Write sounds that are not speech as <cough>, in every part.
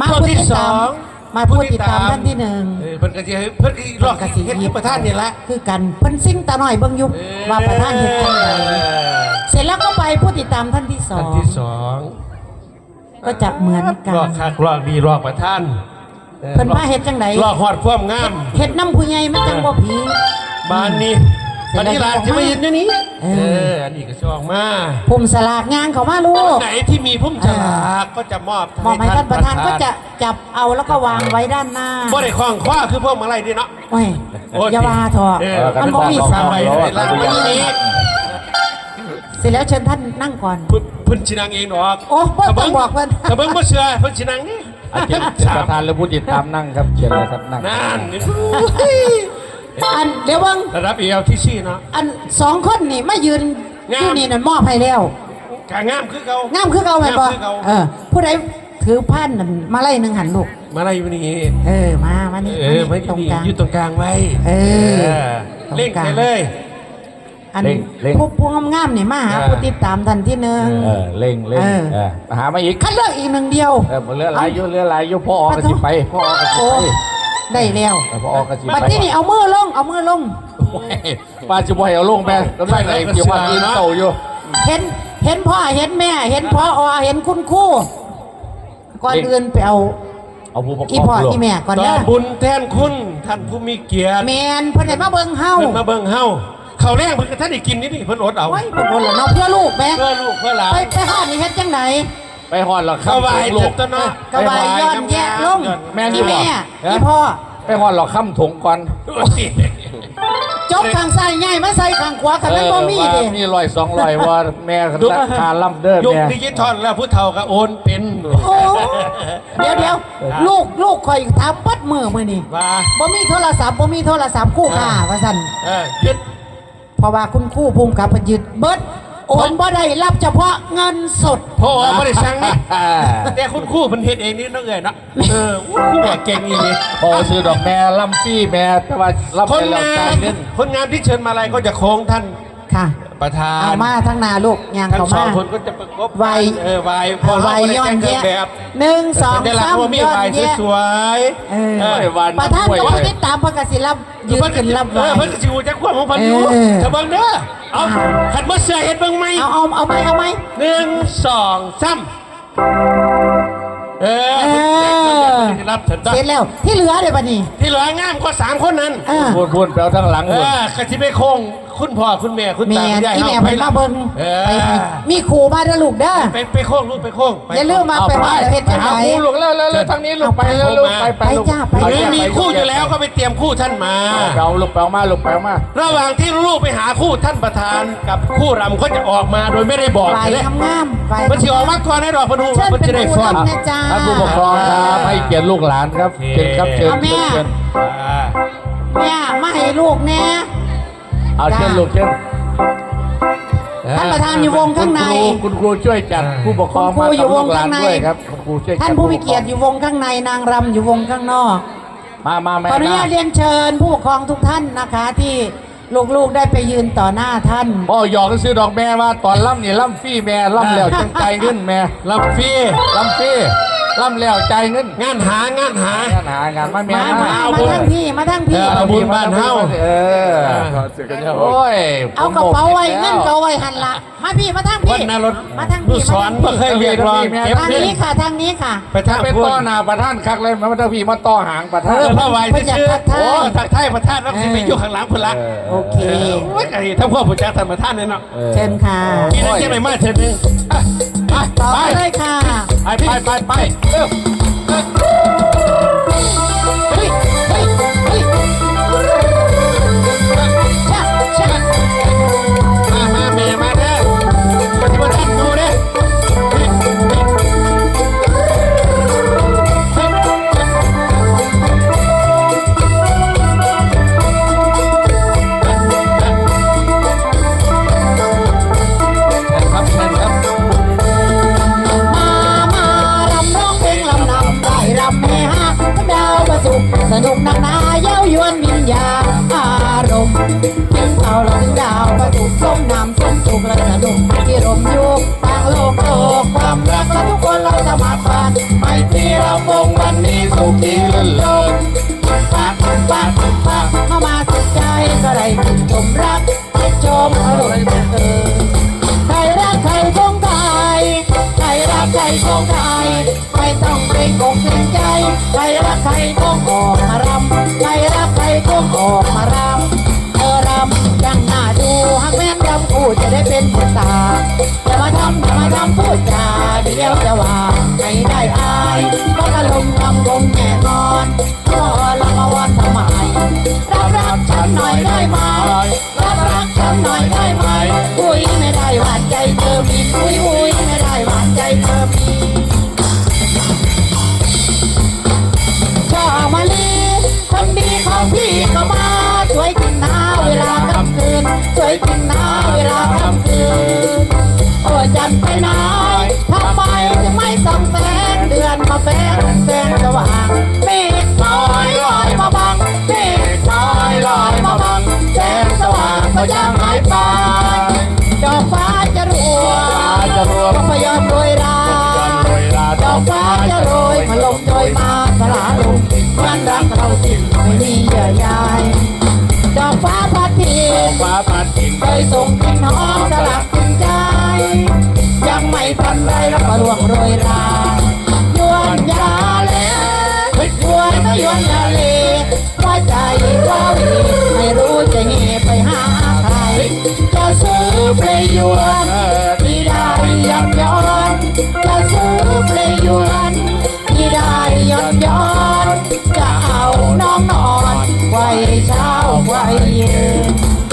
มาช่วงผู้ที่ติดสตาอมงมาผู้ติดตามท่านที่หนึ่งเออเพิ่นก็จะให้เพิ่นก็รอบกสิเฮ็ดที่ประธานนี่ละคือกันเพิ่นซิ่งตาหน่อยเบิ่งอยู่ว่าประธานเฮ็ดจังไดเออเสร็จแล้วก็ไปผู้ติดตามท่านที่สออันงที่สองก็จะเหมือนกัรอนบคักรอบดีรอบประธานออเพิ่นมาเฮ็ดจังไดรอบฮอดความงามเฮ็ดน้ำผู้ใหญ่มันจังบ่ผีบ้านนี้ อันนี้ลานจะมาเห็นอยู่นี้เอเออออันนี้ก็ชองมาภูมิสลากงานเขามาลูกไหนที่มีพุ่มฉลากก็จะมอบมอบให้ท่านประธานก็จะจับเอาแล้วก็วางไว้ด้านหน้าบ่ได้คล้องคว้าคือพวกมาลัยนี่เนาะโอ้ยโอ้ยอย่าว่าเถอะเออมันบ่มีสามใบเลยลานวันนี้เสร็จแล้วเชิญท่านนั่งก่อนเพิ่นเพิ่นชินังเองดอกโอ้บ่ต้องบอกเพิ่นกระเบิ้งบ่เชื่อเพิ่นชินังนี่อาเชิญเชิญประธานและผู้ติดตามนั่งครับเชิญเลยครับนั่งนั่นนี่ อันเดี๋ยวเบิ่งระดับเอลที่ชี่เนาะ อันสองคนนี่มายืนงาม ที่นี่นั่นมอบให้แล้วกางามคือเก่างามคือเก่าแม่นบ่งามคือเก่าเออผู้ใดถือพันนั่นมาไล่หนึ่งหันลูกมาลัยวันนี้เออมามานี่เออมาไม่นี่ตรงนี่กลาง อยู่ตรงกลางไว้เออเล่งไปเลย อันเร่งเร่งผู้ผู้งามๆนี่มาหาเออผู้ติดตามท่านที่หนึ่ง เออเร่งเร่งเออ เออหามาอีกคัดเลือกอีกหนึ่งเดียว เออเรือหลายอยุ่เรือหลายอยุ่พ่อออกกสิไปพ่อออกกสิโอ้ไป ได้แล้วเออพ่อออกกสิบัดไปที่นี่เอามือลง เอามือลงโอ้ยปลาจิบอยเอาลงไปก็ได้เลยเกี่ยวกับกินเต่าอยู่เห็น เห็นพ่อ เห็นแม่ เห็นพ่ออเห็นคุณครูก่อนอื่นไปเอาเอาผู้ปกคอีรองพ่อลงอีแม่ก่อนต่อนะบุญแทนคุณท่านผู้มีเกียรติแมนเพิ่นได้มาเบิ่งเฮาเพิ่นมาเบิ่งเฮาเขาวแรงเพิ่นก็ท่านได้กินนี่นี่เพิ่นอดเอาโอ้ยเพิ่นบ่ล่ะเนาะเพื่อลูกแม่เพื่อลูกเพื่อหลานไปไปหานี่เฮ็ดจังได ไปหอดหรอกคเข้าไหวลูเจ็กบตัวเนาะกระบายย้อนแยะลงแม่นนี่แม่ฮะนี่พ่อไปหอดหรอกข้ามถงก่อนจกข้างซ้ายง่ายมาใส่ข้างขวาคันมันบ่มีว่าเด้มีร้อยสองร้อยว่าแม่ราคาล่ำเด้อยุคแม่ดิจิทัลแล้วผู้เฒ่าก็โอนเป็นโอ้เดี๋ยวเดี๋ยวลูกลูกข่อยถามปัดมือมื้อนี้ว่าบ่มีโทรศัพท์บ่มีโทรศัพท์คู่ค่าว่าซั่นเออยึดเพราะว่าคุณครู่ภูมิกับเพิ่นยึดเบิด โอนบ่ได้รับเฉพาะเงินสดพ่อไม่ได้สั่งนี่แต่คุณครู่เพิ่นเฮ็ดเองนี่น้องเอ๋ยเนาะเออครู่อะเก่งอีหลีพอซื้อดอกแม่ล่ำปี้แม่แต่ว่าล่ำคไปนแล้วงาจ่ายนเงินคนงานที่เชิญมาอะไรก็จะโค้งท่านค่ะประธานเอามาทั้งหนาลูกย่างทั้เข้างสอมางคนก็จะประกบไวเออไวพอไวเราไม่ได้ย้อนแต่งเครื่องแยะแบบหนึ่งสองได้ละสามว่ามีย้อไวนแยะสวยๆเออเออไม่วันประธานด้วยก็เลยติดตามเพิ่นก็สิรับยืนขึ้นรับไหวเออเพิ่นก็สิฮู้จักความของเพิ่นอยู่เออถ้าเบิ่งเด้อ เอาอ่าขัดบ่เสื้อเฮ็ดเบิ่งไหมเอาเอาเอาไหมเอาไหมหนึ่งสองสามเออเออรับเถิดจ้ะเสร็จแล้วที่เหลือเดี๋ยวบัดนี้ที่เหลืองามกว่าสามคนนั้นเออพูดพูดแปลทั้งหลังเอเลยอกะสิไปโค้งคุณพ่อคุณแม่คุณแม่ตาคุณยายที่แม่เฮาเพิ่นมาเบิ่งเอไปอให้มีครูมาเด้อลูกเด้อ ไปไปโค้งลูกไปโค้งไปอย่าลืมมาไปว่าเฮ็ดจังหาไดคู่ลูกแล้วแล้วแล้วทางนี้ลูกไปแล้วลูกไปไปลูกไปจ้าไป หรือมีคู่อยู่แล้วก็ไปเตรียมคู่ท่านมาไปเอาลูกไปเอามาลูกไปเอามา ระหว่างที่ลูกไปหาคู่ท่านประธานกับคู่รำก็จะออกมาโดยไม่ได้บอกไปเลยทำงามไป มันจะออกมาก่อนให้ดอกพนูเชิญมันเป็นจะได้ผู้ฟ้อนนำนะจ๊ะท่านผู้ปกครองครับให้เกียรติลูกหลานครับเชิญครับเชิญเอาแม่ เชิญอ่าแม่มาให้ลูกแน่ เอาเชิญลูกเชิญท่านประธานอยู่วงข้างใน คุณครูคุณครูช่วยจัดผู้ปกครองคุณครูมาอยู่กับวลูงกหลานข้างในด้วยครับคุณครูช่วยจัดท่านผู้มีเกียรติอยู่วงข้างในนางรำอยู่วงข้างนอก มามาแม่ขออนุญาตมาเรียนเชิญผู้ปกครองทุกท่านนะคะที่ลูกๆได้ไปยืนต่อหน้าท่านพ่อหยอกซื้อดอกแม่ว่าตอนล่ำนี่ล่ำฟรี่แม่ล่ำแล้วจังใจเงินแม่รับฟรีล่ำฟรี่ ล่ำแล้วใจเงินงานหางานหา งานหางานมาแม่มามาเอามาบุญทั้งพี่ มาทั้งพี่ เออบุญบ้านเฮาเออโอ้ยเอากระเป๋าไว้เงินก็เอาไว้หันละมาพี่ มาทั้งวัพี่ นนรถมาทั้งลูพี่กสอนมาบ่เคยเรียกร้องเก็บทางเงินนี้ค่ะ ทางนี้ค่ะ ไปถ้าทางเป็นพูต้อดหนาประท่านคักเลยมันต้องพี่มาต่อหางประเอท่าน อพระไหวจะชื่อประหยัดทักทายโอ้ทักทายประธานรับสิไปอยู่ข้างหลังพุ่นละโอเค โอ้ยไอ้ทั้งพ่อผู้จัดท่านประธานเนี่ยเนาะเชิญค่ะมีนักเก็บไปมาเชิญหนึงอะ ไปต่อไปเลยค่ะ ไปไปไปไปเร็ว นุกที่รมอยู่ต่างโลกโลกความรักและทุกคนเราสมัครกันไม่ที่รำวงวันนี้สุขีลื่นเลิงปักปักปักเข้ามาสุดใจก็ได้ชื่นชมรักให้ชมอร่อยเหลือเกินใครรักใครคงไทยใครรักใครคงไทยไม่ต้องเกรงอกเกรงใจใครรักใครคงออกมารำใครรักใครคงออกมารำเออรำยังน่าดูหากแม่นรำคู่จะได้เป็นผู้ตาอย่ามาทำอย่ามาทำพูดจาเดียวจะว่า อายก็อารมณ์รำวงแน่นอนก็ละมาวันทำไมรับรักฉันหน่อยได้ไหมรับรักฉันหน่อยได้ไหมอุ้ยไม่ได้หวานใจเธอมีอุ้ยอุ้ยไม่ได้หวานใจเธอมีชามาลีคนดีของพี่ก็มาสวยจริงนะเวลาค่ำคืนสวยจริน โรยมาลงโดยมาสลาลงมันรักเราจริงไม่มีเยื่อใยดอกฟ้าพัดทีฟ้าปัดกินเคยส่งกลิ่นหอมสลักจิตใจยังไม่ทันไรแล้วก็ร่วงโรยรายวนยาเลยยวนก็ยวนยาเลยว่าใจว่าวีไม่รู้จะเหไปหาใครจะซื้อไปยวนที่ได้ยันย้อนจะซื้อไปยวน ได้ย้อนย้อนจะเอาน้องนอนไว้เช้าไว้เย็น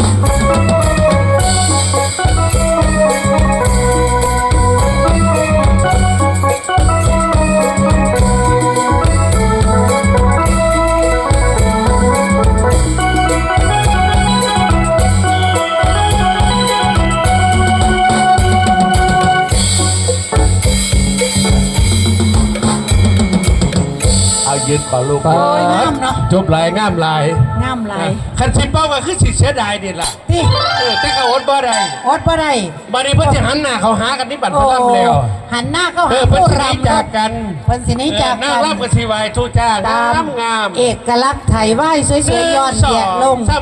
เอายืนก่อนลูกโอ้ยงามเนาะ จบลายงามลายงามหลายคันสิเป้าก็คือสิเสียดายเด็ดล่ะที่เออแต่ก็อดบ่ได้อดบ่ได้บัดนี้เพิ่นสิหันหน้าเขาหากันที่บัตรพโอ้ระรำแล้ว หันหน้าเข้าเอหาอเพิ่นผู้สิหนีรำจากกันเพิ่นสิหนี้จากเออนากังนรับกับสิวายทูจ้างตามงามงาม เอกลักษณ์ไทยไหว้สวยๆย้อนแยกลงซ้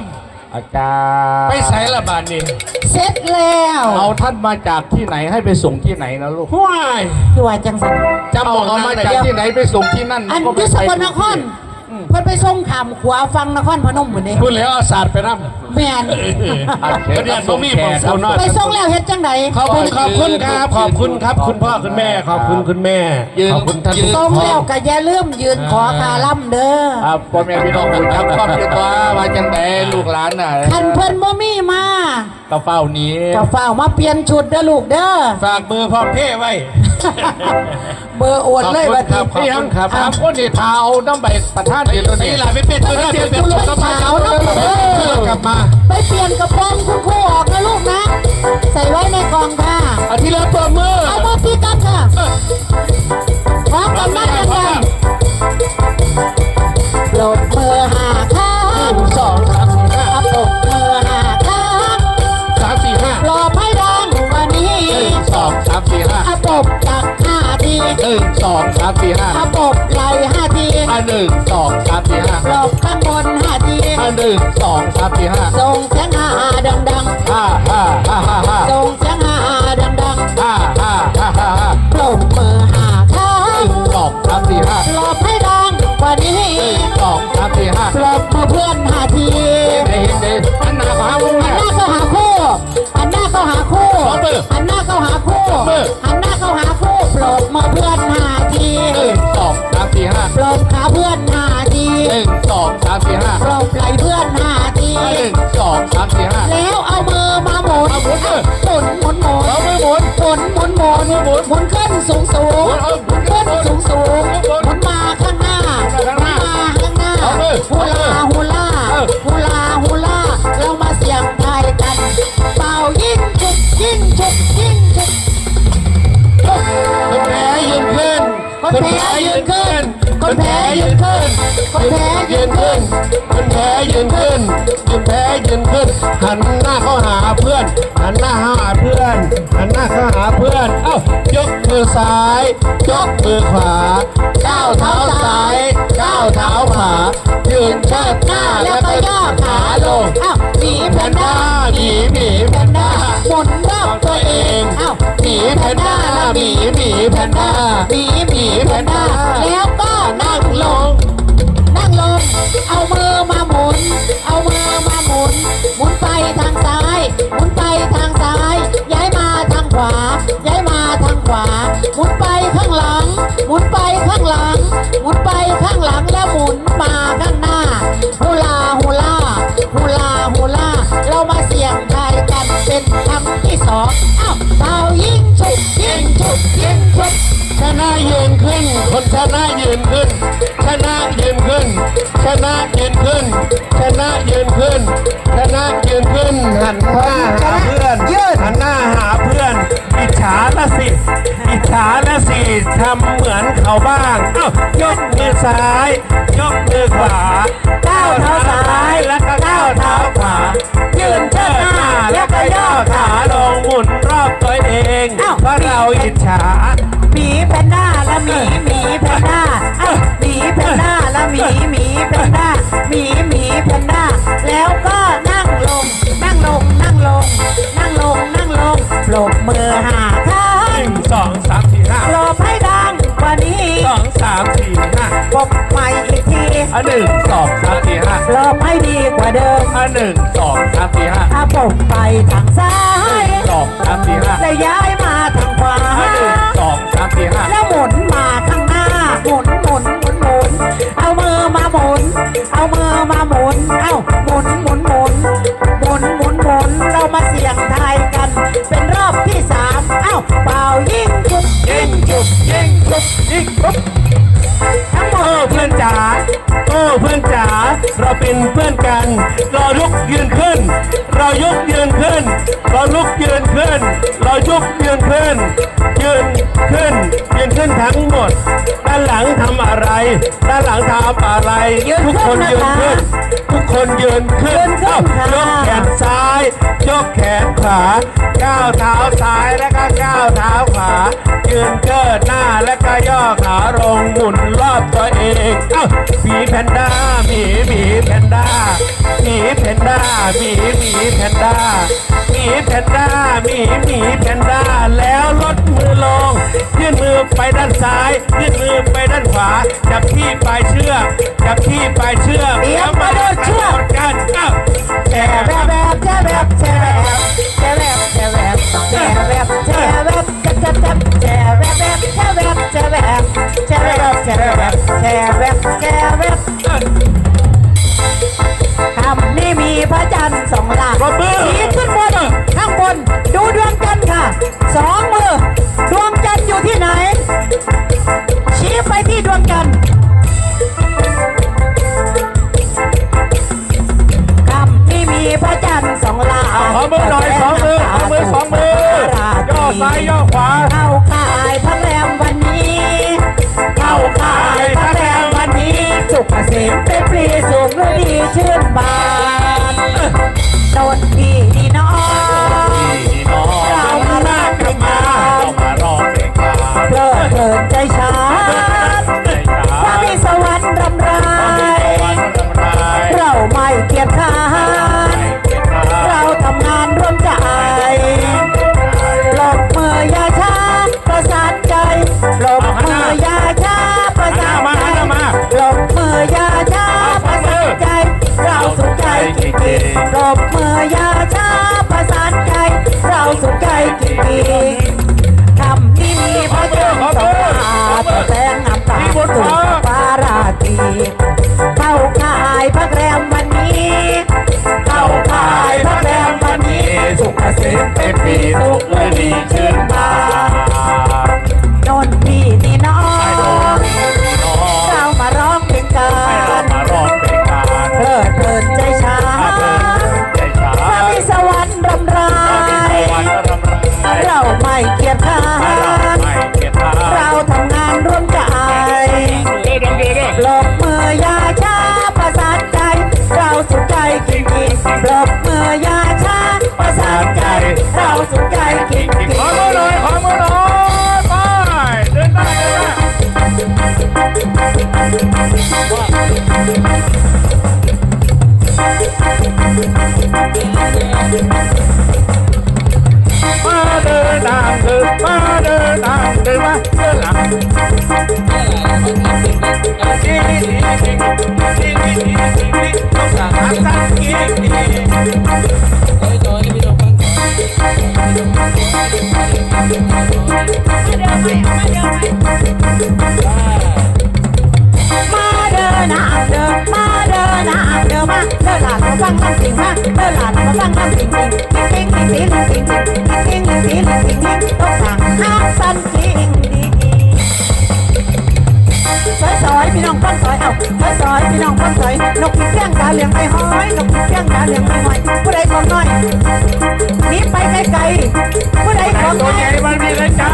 อาจารย์ำไปใส่ละบาดนี้เสร็จแล้ว เอาท่านมาจากที่ไหนให้ไปส่งที่ไหนนะลูกห้วยคือว่าจังสัน จำเอาบอกเอานางมาได้จากเดียวที่ไหนไปส่งที่นั่นอันก็อไปยุสกลนครเพิ่นไปส่งขามขวาฟังนครพนมหมดเลยพูดแล้วเอาศาสตร์ไปนำแม่นอันเชิญเดี๋ยวส่บ่งมีแขบอกกโซนอไปส่งแล้วเฮ็ดจังไดขอบคุณขอบคุณครับขอบคุณครับ คุณพ่อคุณแม่ขอบคุณคุณแม่ขอบคุณท่านผู้ชส่งมแล้วก็อย่าลืมยืนขอคาล่ำเด้อครับพ่อแม่พี่น้องผู้จักความเรียกว่าว่าจังไดลูกหลานน่ะคันเพิ่นบ่มีมาก็เฝ้าหนี้ก็เฝ้ามาเปลี่ยนชุดเด้อลูกเด้อฝากเบอร์พร้อมเพย์ไว้ เบอร์โอดเลยขอบคุณบัดครับนี้ขอบคุณครับถามคนที่เท้าน้ำใบประธานเดียวตัวนี่นี้หลานไปเป็นตัวเดียวเป็นชุดสบายเอาแล้วกลับมา ไปเปลี่ยนกระโปรงคุณครูออกนะลูกนะ ใส่ไว้ในกล่องค่ะอาทิตย์ละตัวมือเอามาพี่กันค่ะพร้อมกันมากันกันปลดมือหาข้างสอง ทีหนึ่งสองสามสี่ห้าอับปบไหลห้าทีอะหนึ่งสองสามสี่ห้าปลอบข้างบนห้าทีอะหนึ่งสองสามสี่ห้าส่งเสียงหาดังดังห้าห้าห้าห้าห้าๆส่งเสียงหาดังดังห้าห้าห้าห้าห้าๆปลบมือหาข้าหงนึ่งสองสามสี่ห้าปลอบให้ดังกว่านี้หนึ่งสองสามสี่ห้าปลอบมือเพื่อนหาทีเห็นเห็นเห็นอันหนาขวาวงหันแม่หน้าเข้าหาคู่หันหน้าเข้าหาคู่สองมือหันหน้าเข้าหาคู่มือหันหน้าเข้าหาคู่ป ลอบมือเพื่อนหาทีหนึ่งสองสามสี่ห้าปลอบขาเพื่อนหาทีหนึ่งสองสามสี่ห้าปลอบไหลเพื่อนหาทีหนึ่งสองสามสี่ห้าแล้วเอามือมาหมุนเอาหมุนเออหมุนหมุนหมุนเอามือหมุนหมุนหมุนหมุนหมุนหมุนขึ้นสูงสูง ยืนขึ้น คนแพ้ยืยืนขึ้นนคนแพ้ยืนขึ้นคนแพ้ยืนขึ้น หันหน้าเข้าหาเพื่อน หันหน้าเข้าหาเพื่อน หันหน้าเข้าหาเพื่อน เอ้ายกมือซ้าย ยกมือขวาก แพนด้าหมีหมีแพนด้าหมีหมีแพนด้าแล้วก็นั่งลง นั่งลง เอามือมาหมุน เอามือมาหมุน หมุนไปทางซ้าย หมุนไปทางซ้าย ย้ายมาทางขวา ย้ายมาทางขวา หมุนไปข้างหลัง หมุนไปข้างหลัง หมุนไปข้างหลังแล้วหมุนมาข้างหน้าฮูลาฮูลาฮูลาฮูลาเรามา หันหน้าหาเพื่อนยืนหันหน้าหาเพื่อน อิจฉาละสิ อิจฉาละสิทำเหมือนเขาบ้างเอ้ายกมือซ้าย ยกมือขวาก้าวเท้าซ้ายแล้วก็ก้าวเท้าขวายืนเชิดหน้าแล้วก็ย่อขาลงหมุนรอบตัวเองเพราะเราอิจฉาหมีแพนด้าและหมีหมีแพนด้า อันหนึ่งสองสามสี่ห้าปรบให้ดีกว่าเดิมอันหนึ่งสองสามสี่ห้าอาปรบไปทางซ้ายสองสามสี่ห้าแล้วย้ายมาทางขวาอันหนึ่งสองสามสี่ห้าแล้วหมุนมาข้างหน้าหมุนหมุนหมุนหมุนเอามือมาหมุน เอามือมาหมุน เอาหมุนหมุนหมุนหมุนหมุนหมุนเรามาเสี่ยง ขึ้น เรายกยืนขึ้น ยืนขึ้น ยืนขึ้นทั้งหมด ด้านหลังทำอะไร ด้านหลังทำอะไร ทุกคนยืนขึ้นทุก คนยืนขึ้นเอ้ายกแขนซ้ายยกแขนขวาก้าวเท้าซ้ายแล้วก็ก้าวเท้าขวายืนเกิดหน้าแล้วก็ย่อขาลงหมุนรอบตัวเองเอ้าหมีแพนด้าหมีหมีแพนด้าหมีแพนด้าหมีหมีแพนด้าหมีแพนด้าหมีหมีแพนด้าแล้วลดมือลงยื่นมือไปด้านซ้ายยื่นมือไปด้านขวาจับที่ปลายเชือกจับที่ปลายเชือกเอียงมาโดนเชือกกันเอ้าแชแช่ร์แวบแวบแช่แวบแช่แวบแช่แวบแช่แวบแช่แวบแช่แวบจับจับจับแช่แวบแวบแช่แวบแช่แวบแช่แวบแช่แวบแช่แวบแช่แวบคำนี้มีพระจันทร์สองหลักปรบมือชี้ขึ้นบนข้าง ใจจริงๆคำนี้มีพระเจ้าสองตาแต่แสงอับตาสุปาราตีเข้าข่ายพระแรมวันนี้ เข้าข่ายพระแรมวันนี้ สุขเกษมเป็นปีสุขฤดีชื่อ Bye. อหนาเดินมาเดินหนาเดินมาเดินหลาดมาฟังมันสิงมาเดินหลาดมาฟังมาสินสิงสิงสิงสิงสิงสิงสิงสิงสิงสิงสิงต้องสั่งห้ามสินสิงดีสอยสอยพี่น้องพ้นสอยเอาสอยสอยพี่น้องพ้นสอยนกอีเสียงกาเหลืองไปห้อยนกอีเสียงกาเหลืองไปห้อยผู้ใดของน้อยนี้ไปไกลๆผู้ใดของน้อยมันมีเลยจ้า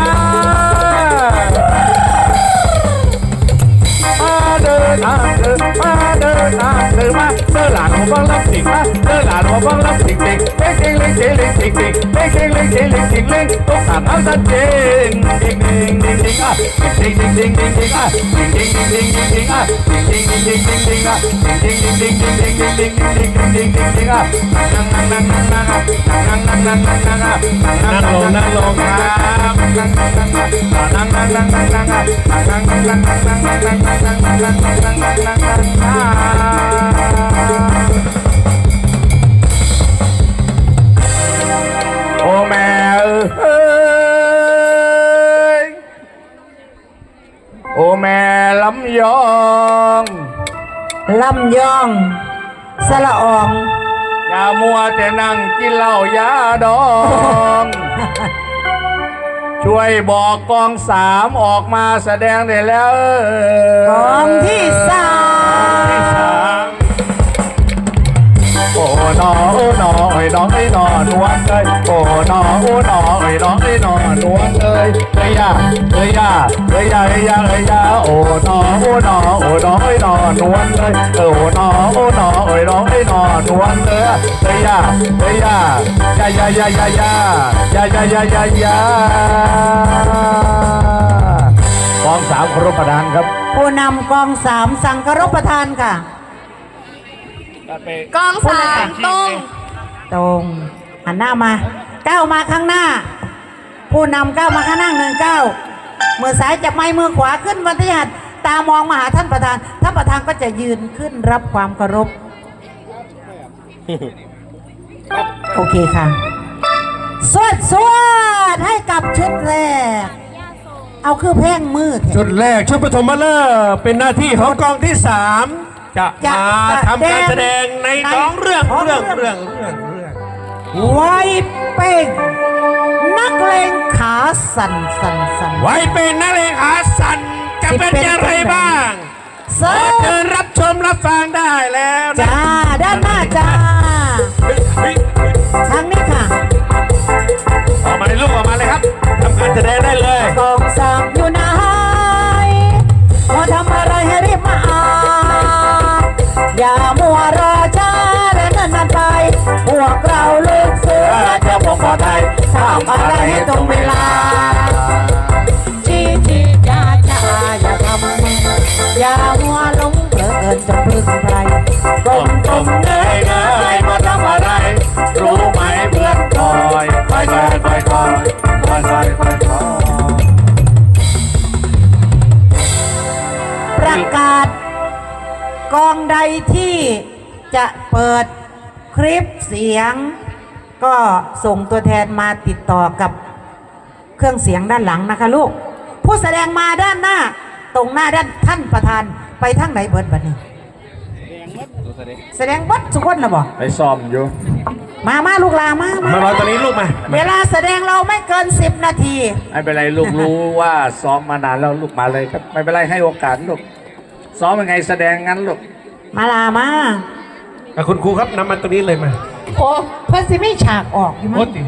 เดินทางเดินมาเดินทางเดินมาเดินหลานของบ้องรับสิงมาเดินหลานของบ้องรับสิงสิงเล็กเล็กเล็กเล็กเล็กสิงสิงเล็กเล็กเล็กเล็กเล็กสิงเล็กต้องสั่งเอาสันเจงดิงดิงดิงดิงอะดิงดิงดิงดิงดิงอะดิงดิงดิงดิงดิงดิงอะดิงดิงดิงดิงดิงดิงอะดิงดิงดิงดิงดิงดิงดิงดิงดิงดิงดิงดิงดิงอะนั่งนั่งนั่งนั่งนั่งอะนั่งนั่งนั่งนั่งนั่งอะนั่งลงนั่งลงครับนั่งนั่งนั่งนั่งนั่งนั่งนั่งนั่งนั่งนั่งนั่งนั่งนั่งนั่งนั่ง Ô mẹ ơi! Ô mẹ lắm giòn. Lắm giòn. Sao là ồn Nhà mua thì năng chi lầu giá đòn. <laughs> ช่วยบอกกองสามออกมาแสดงได้แล้วกองที่สาม นอโอ้หนอไอ้น้องไอ้นอนวลเลยโอ้หนอโอ้หนอไอ้น้องไอ้นอนวลเลยเอ้ยยาเอ้ยยาเอ้ยยาเอ้ยยาเอ้ยยาโอ้หนอโอ้หนอโอ้หนองไอ้นอนวลเลยเออโอ้หนอโอ้หนอไอ้น้องไอ้นอนวลเลยเอ้ยยาเอ้ยยายายายายายายายายายายากองสามครบประธานครับ ผู้นำกองสามสั่งครพประทานค่ะ กองสามตรงตรงหันหน้ามาก้าวมาข้างหน้า ผู้นำก้าวมาข้างหน้าหนึ่งก้าวมือซ้ายจับไม้มือขวาขึ้นวันที่หัดตามองมาหาท่านประธานท่านประธานก็จะยืนขึ้นรับความเคารพโอเคค่ะสวดสวดให้กับชุดแรก เอาคือแพ่งมือเถชุอะดแรกชุดปฐมฤกษ์เป็นหน้าที่ของกองที่สาม จะจะมาทำการแสดงในในสองเรื่องสองเรื่เรื่องเรื่องเรื่องเรื่องไว้เป้งนักเลงขาสั่นสั่นสั่นไว้เป็นนักเลงขาสันจะเป็นอย่างไรบ้างเซิอร์เชิญรับชมรับฟังได้แล้วนะจ้าด้านหน้าจ้าทางนี้ค่ะออกมาเลยลูกออกมาเลยครับทำการแสดงได้เลย กองสามอยู่ไหน อย่ามัวรอช้าและเนิ่นนานไป พวกเราลูกเสือจะพวกขอไทยทำอะไรให้ตรงเวลาชีชีจ้าจ้าอย่าทำมึงอย่ามัวหลงเพลินจนพึ่งใครกลมกลมเงยเงย กองใดที่จะเปิดคลิปเสียง ก็ส่งตัวแทนมาติดต่อกับเครื่องเสียงด้านหลังนะคะลูก ผู้แสดงมาด้านหน้า ตรงหน้าด้านท่านประธานไปทางไหนเบิดบัดนี้ แสดงวัดสุกคนนะบ่ไปซ้อมอยู่ มามาลูกลามามามามาตอนนี้ลูกมาเวลาแสดงเราไม่เกิน10นาที ไม่เป็นไรลูกรู้ว่าซ้อมมานานแล้วลูกมาเลยครับ ไม่เป็นไรให้โอกาสลูก ซ้อมยังไงแสดงงั้นลูกมาลามาอะคุณครูครับนำมาตรงนี้เลยมาโอ้เพิ่นสิไม่ฉากออกอยู่มั้โอ้งติ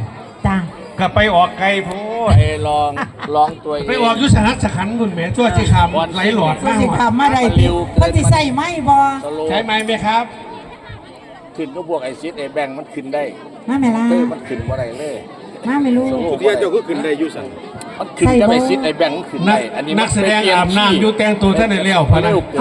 จ้า กลับไปออกไกลโพดไปลองลองตัวเอง ไปออกอยุสหัสขันคุณแหม่ชั่วที่คำไหลหลอดเพิ่นมากสิทำมาได้ติเพิ่นสิใส่ไม้บ่สโลว์ใช้ไม้ไหมครับ ขึ้นก็บวกไอซิดไอแบงค์มันขึ้นได้มาแม่ลาเต้มันขึ้นว่าไรเลย มาไม่รู้สโลว์เดียวเจ้าก็ขึ้นได้อยู่สั่งมันขึ้นใส่กับบ่ ไอซิดไอแบงค์มันขึ้นนัได้กอันนี้นักแสดงอาบน้ำอยู่แต่งตัวท่านในเลี้ยวพะนะ เร็วเกิน